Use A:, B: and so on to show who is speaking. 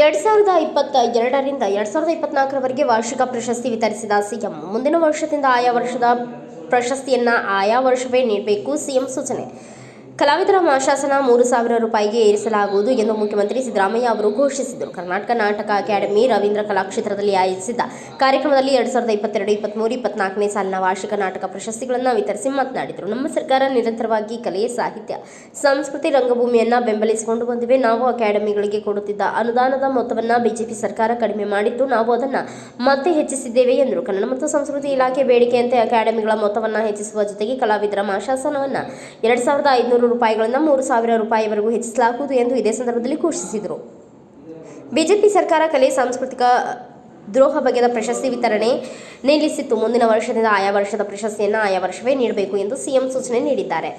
A: ಎರಡ್ ಸಾವಿರದ ಇಪ್ಪತ್ತ ಎರಡರಿಂದ ಎರಡ್ ಸಾವಿರದ ಇಪ್ಪತ್ನಾಲ್ಕರವರೆಗೆ ವಾರ್ಷಿಕ ಪ್ರಶಸ್ತಿ ವಿತರಿಸಿದ ಸಿಎಂ. ಮುಂದಿನ ವರ್ಷದಿಂದ ಆಯಾ ವರ್ಷದ ಪ್ರಶಸ್ತಿಯನ್ನ ಆಯಾ ವರ್ಷವೇ ನೀಡಬೇಕು ಸಿಎಂ ಸೂಚನೆ. ಕಲಾವಿದರ ಮಾಶಾಸನ ಮೂರು ಸಾವಿರ ರೂಪಾಯಿಗೆ ಏರಿಸಲಾಗುವುದು ಎಂದು ಮುಖ್ಯಮಂತ್ರಿ ಸಿದ್ದರಾಮಯ್ಯ ಅವರು ಘೋಷಿಸಿದರು. ಕರ್ನಾಟಕ ನಾಟಕ ಅಕಾಡೆಮಿ ರವೀಂದ್ರ ಕಲಾಕ್ಷೇತ್ರದಲ್ಲಿ ಆಯೋಜಿಸಿದ್ದ ಕಾರ್ಯಕ್ರಮದಲ್ಲಿ ಎರಡು ಸಾವಿರದ ಇಪ್ಪತ್ತೆರಡು, ಇಪ್ಪತ್ಮೂರು, ಇಪ್ಪತ್ನಾಲ್ಕನೇ ಸಾಲಿನ ವಾರ್ಷಿಕ ನಾಟಕ ಪ್ರಶಸ್ತಿಗಳನ್ನು ವಿತರಿಸಿ ಮಾತನಾಡಿದರು. ನಮ್ಮ ಸರ್ಕಾರ ನಿರಂತರವಾಗಿ ಕಲೆ ಸಾಹಿತ್ಯ, ಸಂಸ್ಕೃತಿ, ರಂಗಭೂಮಿಯನ್ನು ಬೆಂಬಲಿಸಿಕೊಂಡು ಬಂದಿವೆ. ನಾವು ಅಕಾಡೆಮಿಗಳಿಗೆ ಕೊಡುತ್ತಿದ್ದ ಅನುದಾನದ ಮೊತ್ತವನ್ನು ಬಿಜೆಪಿ ಸರ್ಕಾರ ಕಡಿಮೆ ಮಾಡಿದ್ದು ನಾವು ಅದನ್ನು ಮತ್ತೆ ಹೆಚ್ಚಿಸಿದ್ದೇವೆ ಎಂದರು. ಕನ್ನಡ ಮತ್ತು ಸಂಸ್ಕೃತಿ ಇಲಾಖೆ ಬೇಡಿಕೆಯಂತೆ ಅಕಾಡೆಮಿಗಳ ಮೊತ್ತವನ್ನು ಹೆಚ್ಚಿಸುವ ಜೊತೆಗೆ ಕಲಾವಿದರ ಮಾಶಾಸನವನ್ನು ಎರಡು ಸಾವಿರದ ಐದುನೂರು ರೂಪಾಯಿಗಳಿಂದ ಮೂರು ಸಾವಿರ ರೂಪಾಯಿವರೆಗೂ ಹೆಚ್ಚಿಸಲಾಗುವುದು ಎಂದು ಇದೇ ಸಂದರ್ಭದಲ್ಲಿ ಘೋಷಿಸಿದರು. ಬಿಜೆಪಿ ಸರ್ಕಾರ ಕಲೆ, ಸಾಂಸ್ಕೃತಿಕ ದ್ರೋಹ ಬಗೆದ ಪ್ರಶಸ್ತಿ ವಿತರಣೆ ನಿಲ್ಲಿಸಿತ್ತು. ಮುಂದಿನ ವರ್ಷದಿಂದ ಆಯಾ ವರ್ಷದ ಪ್ರಶಸ್ತಿಯನ್ನು ಆಯಾ ವರ್ಷವೇ ನೀಡಬೇಕು ಎಂದು ಸಿಎಂ ಸೂಚನೆ ನೀಡಿದ್ದಾರೆ.